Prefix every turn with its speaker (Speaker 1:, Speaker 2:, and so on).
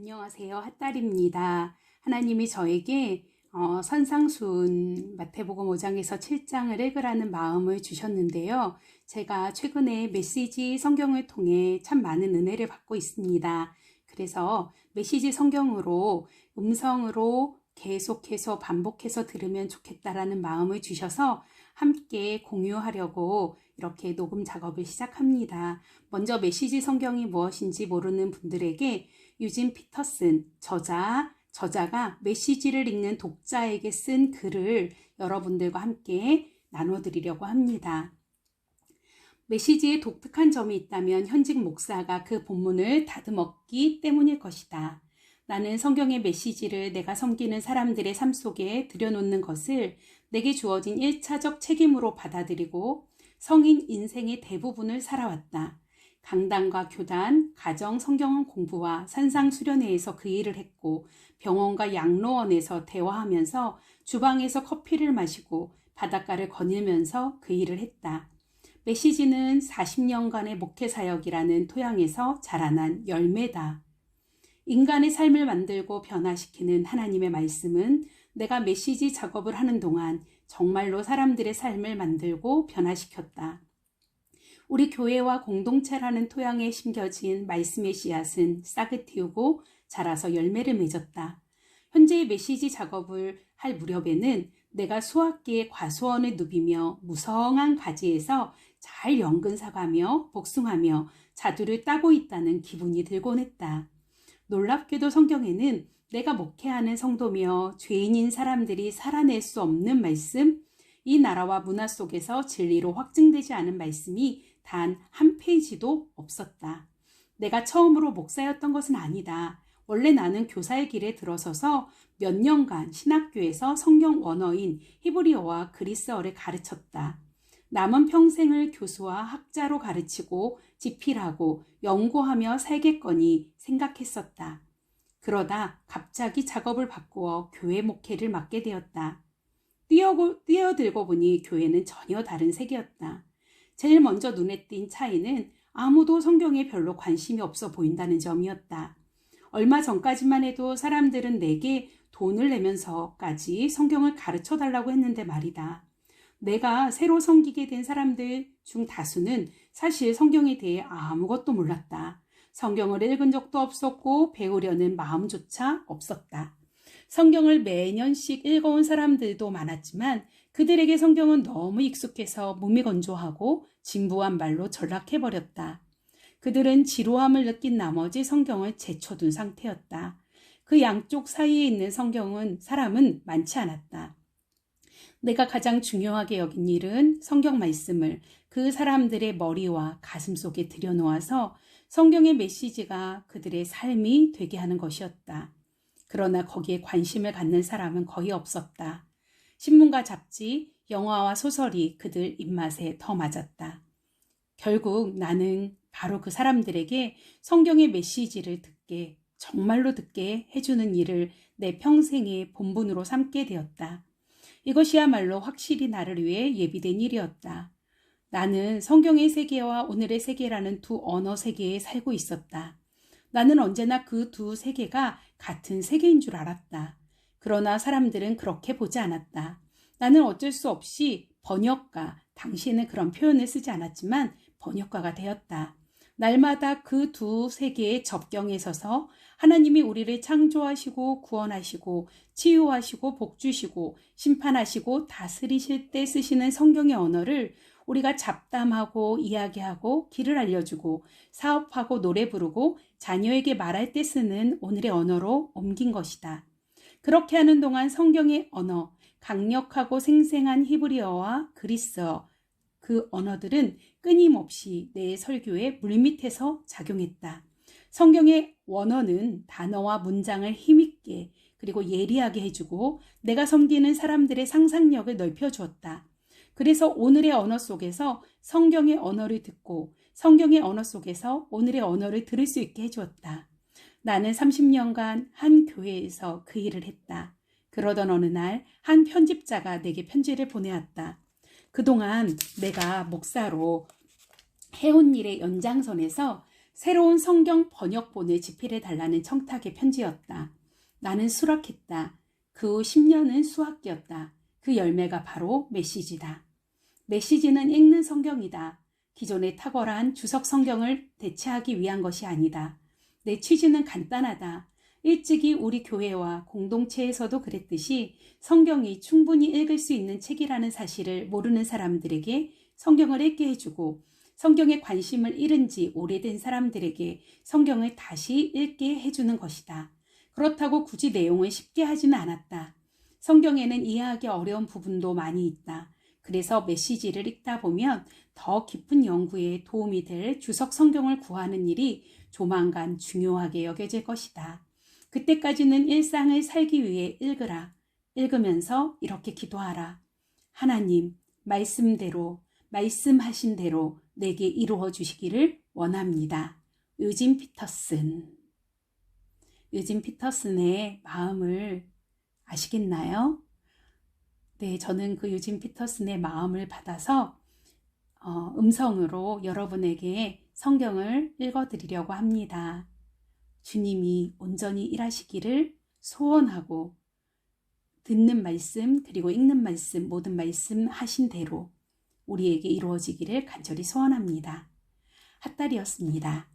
Speaker 1: 안녕하세요. 핫달입니다. 하나님이 저에게 어, 선상순 마태복음 5장에서 7장을 읽으라는 마음을 주셨는데요. 제가 최근에 메시지 성경을 통해 참 많은 은혜를 받고 있습니다. 그래서 메시지 성경으로 음성으로 계속해서 반복해서 들으면 좋겠다라는 마음을 주셔서 함께 공유하려고 이렇게 녹음 작업을 시작합니다. 먼저 메시지 성경이 무엇인지 모르는 분들에게 유진 피터슨 저자 저자가 메시지를 읽는 독자에게 쓴 글을 여러분들과 함께 나눠드리려고 합니다. 메시지에 독특한 점이 있다면 현직 목사가 그 본문을 다듬었기 때문일 것이다. 나는 성경의 메시지를 내가 섬기는 사람들의 삶 속에 들여놓는 것을 내게 주어진 1차적 책임으로 받아들이고 성인 인생의 대부분을 살아왔다. 강단과 교단, 가정 성경 공부와 산상 수련회에서 그 일을 했고 병원과 양로원에서 대화하면서 주방에서 커피를 마시고 바닷가를 거닐면서 그 일을 했다. 메시지는 40년간의 목회 사역이라는 토양에서 자라난 열매다. 인간의 삶을 만들고 변화시키는 하나님의 말씀은 내가 메시지 작업을 하는 동안 정말로 사람들의 삶을 만들고 변화시켰다. 우리 교회와 공동체라는 토양에 심겨진 말씀의 씨앗은 싹을 틔우고 자라서 열매를 맺었다. 현재의 메시지 작업을 할 무렵에는 내가 수학계의 과수원을 누비며 무성한 가지에서 잘 연근사가며 복숭하며 자두를 따고 있다는 기분이 들곤 했다. 놀랍게도 성경에는 내가 목회하는 성도며 죄인인 사람들이 살아낼 수 없는 말씀, 이 나라와 문화 속에서 진리로 확증되지 않은 말씀이 단 한 페이지도 없었다. 내가 처음으로 목사였던 것은 아니다. 원래 나는 교사의 길에 들어서서 몇 년간 신학교에서 성경 원어인 히브리어와 그리스어를 가르쳤다. 남은 평생을 교수와 학자로 가르치고 집필하고 연구하며 살겠거니 생각했었다. 그러다 갑자기 작업을 바꾸어 교회 목회를 맡게 되었다. 뛰어고, 뛰어들고 보니 교회는 전혀 다른 세계였다. 제일 먼저 눈에 띈 차이는 아무도 성경에 별로 관심이 없어 보인다는 점이었다. 얼마 전까지만 해도 사람들은 내게 돈을 내면서까지 성경을 가르쳐 달라고 했는데 말이다. 내가 새로 섬기게 된 사람들 중 다수는 사실 성경에 대해 아무것도 몰랐다. 성경을 읽은 적도 없었고 배우려는 마음조차 없었다. 성경을 매년씩 읽어온 사람들도 많았지만 그들에게 성경은 너무 익숙해서 몸이 건조하고 진부한 말로 전락해버렸다. 그들은 지루함을 느낀 나머지 성경을 제쳐둔 상태였다. 그 양쪽 사이에 있는 성경은 사람은 많지 않았다. 내가 가장 중요하게 여긴 일은 성경 말씀을 그 사람들의 머리와 가슴 속에 들여놓아서 성경의 메시지가 그들의 삶이 되게 하는 것이었다. 그러나 거기에 관심을 갖는 사람은 거의 없었다. 신문과 잡지, 영화와 소설이 그들 입맛에 더 맞았다. 결국 나는 바로 그 사람들에게 성경의 메시지를 듣게, 정말로 듣게 해주는 일을 내 평생의 본분으로 삼게 되었다. 이것이야말로 확실히 나를 위해 예비된 일이었다. 나는 성경의 세계와 오늘의 세계라는 두 언어 세계에 살고 있었다. 나는 언제나 그 두 세계가 같은 세계인 줄 알았다. 그러나 사람들은 그렇게 보지 않았다. 나는 어쩔 수 없이 번역가, 당시에는 그런 표현을 쓰지 않았지만 번역가가 되었다. 날마다 그 두 세계의 접경에 서서 하나님이 우리를 창조하시고 구원하시고 치유하시고 복주시고 심판하시고 다스리실 때 쓰시는 성경의 언어를 우리가 잡담하고 이야기하고 길을 알려주고 사업하고 노래 부르고 자녀에게 말할 때 쓰는 오늘의 언어로 옮긴 것이다. 그렇게 하는 동안 성경의 언어, 강력하고 생생한 히브리어와 그리스어, 그 언어들은 끊임없이 내 설교에 물밑에서 작용했다. 성경의 원어는 단어와 문장을 힘있게 그리고 예리하게 해주고 내가 섬기는 사람들의 상상력을 넓혀주었다. 그래서 오늘의 언어 속에서 성경의 언어를 듣고 성경의 언어 속에서 오늘의 언어를 들을 수 있게 해주었다. 나는 30년간 한 교회에서 그 일을 했다. 그러던 어느 날 한 편집자가 내게 편지를 보내왔다. 그동안 내가 목사로 해온 일의 연장선에서 새로운 성경 번역본을 집필해 달라는 청탁의 편지였다. 나는 수락했다. 그 후 10년은 수학기였다. 그 열매가 바로 메시지다. 메시지는 읽는 성경이다. 기존의 탁월한 주석 성경을 대체하기 위한 것이 아니다. 내 취지는 간단하다. 일찍이 우리 교회와 공동체에서도 그랬듯이 성경이 충분히 읽을 수 있는 책이라는 사실을 모르는 사람들에게 성경을 읽게 해주고 성경에 관심을 잃은 지 오래된 사람들에게 성경을 다시 읽게 해주는 것이다. 그렇다고 굳이 내용을 쉽게 하지는 않았다. 성경에는 이해하기 어려운 부분도 많이 있다. 그래서 메시지를 읽다 보면 더 깊은 연구에 도움이 될 주석 성경을 구하는 일이 조만간 중요하게 여겨질 것이다. 그때까지는 일상을 살기 위해 읽으라. 읽으면서 이렇게 기도하라. 하나님, 말씀대로, 말씀하신 대로 내게 이루어 주시기를 원합니다. 유진 피터슨. 유진 피터슨의 마음을 아시겠나요? 네, 저는 그 유진 피터슨의 마음을 받아서 어, 음성으로 여러분에게 성경을 읽어드리려고 합니다. 주님이 온전히 일하시기를 소원하고 듣는 말씀 그리고 읽는 말씀 모든 말씀 하신 대로 우리에게 이루어지기를 간절히 소원합니다. 핫달이었습니다.